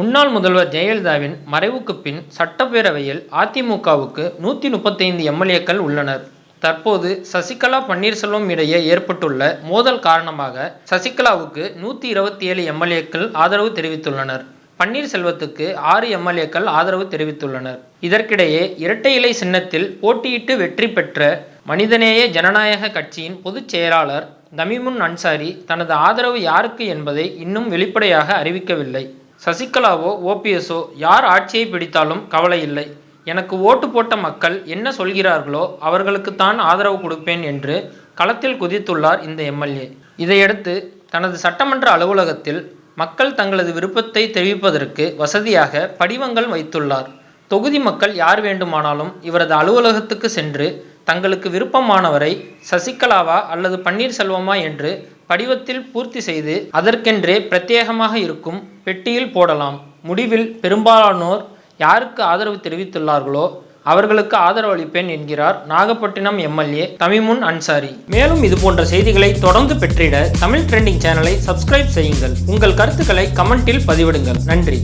முன்னாள் முதல்வர் ஜெயலலிதாவின் மறைவுக்கு பின் சட்டப்பேரவையில் அதிமுகவுக்கு நூற்றி முப்பத்தைந்து எம்எல்ஏக்கள் உள்ளனர். தற்போது சசிகலா பன்னீர்செல்வம் இடையே ஏற்பட்டுள்ள மோதல் காரணமாக சசிகலாவுக்கு நூற்றி இருபத்தி ஏழு எம்எல்ஏக்கள் ஆதரவு தெரிவித்துள்ளனர். பன்னீர்செல்வத்துக்கு ஆறு எம்எல்ஏக்கள் ஆதரவு தெரிவித்துள்ளனர். இதற்கிடையே இரட்டை இலை சின்னத்தில் போட்டியிட்டு வெற்றி பெற்ற மனிதநேய ஜனநாயக கட்சியின் பொதுச் செயலாளர் தமிமுன் அன்சாரி தனது ஆதரவு யாருக்கு என்பதை இன்னும் வெளிப்படையாக அறிவிக்கவில்லை. சசிகலாவோ ஓபிஎஸோ யார் ஆட்சியை பிடித்தாலும் கவலை இல்லை. எனக்கு ஓட்டு போட்ட மக்கள் என்ன சொல்கிறார்களோ அவர்களுக்குத்தான் ஆதரவு கொடுப்பேன் என்று களத்தில் குதித்துள்ளார் இந்த எம்எல்ஏ இதையடுத்து தனது சட்டமன்ற அலுவலகத்தில் மக்கள் தங்களது விருப்பத்தை தெரிவிப்பதற்கு வசதியாக படிவங்கள் வைத்துள்ளார். தொகுதி மக்கள் யார் வேண்டுமானாலும் இவரது அலுவலகத்துக்கு சென்று தங்களுக்கு விருப்பமானவரை சசிகலாவா அல்லது பன்னீர்செல்வமா என்று படிவத்தில் பூர்த்தி செய்து அதற்கென்றே பிரத்யேகமாக இருக்கும் பெட்டியில் போடலாம். முடிவில் பெரும்பாலானோர் யாருக்கு ஆதரவு தெரிவித்துள்ளார்களோ அவர்களுக்கு ஆதரவு அளிப்பேன் என்கிறார் நாகப்பட்டினம் எம்எல்ஏ தமிமுன் அன்சாரி. மேலும் இது போன்ற செய்திகளை தொடர்ந்து பெற்றிட தமிழ் ட்ரெண்டிங் சேனலை சப்ஸ்கிரைப் செய்யுங்கள். உங்கள் கருத்துக்களை கமெண்டில் பதிவிடுங்கள். நன்றி.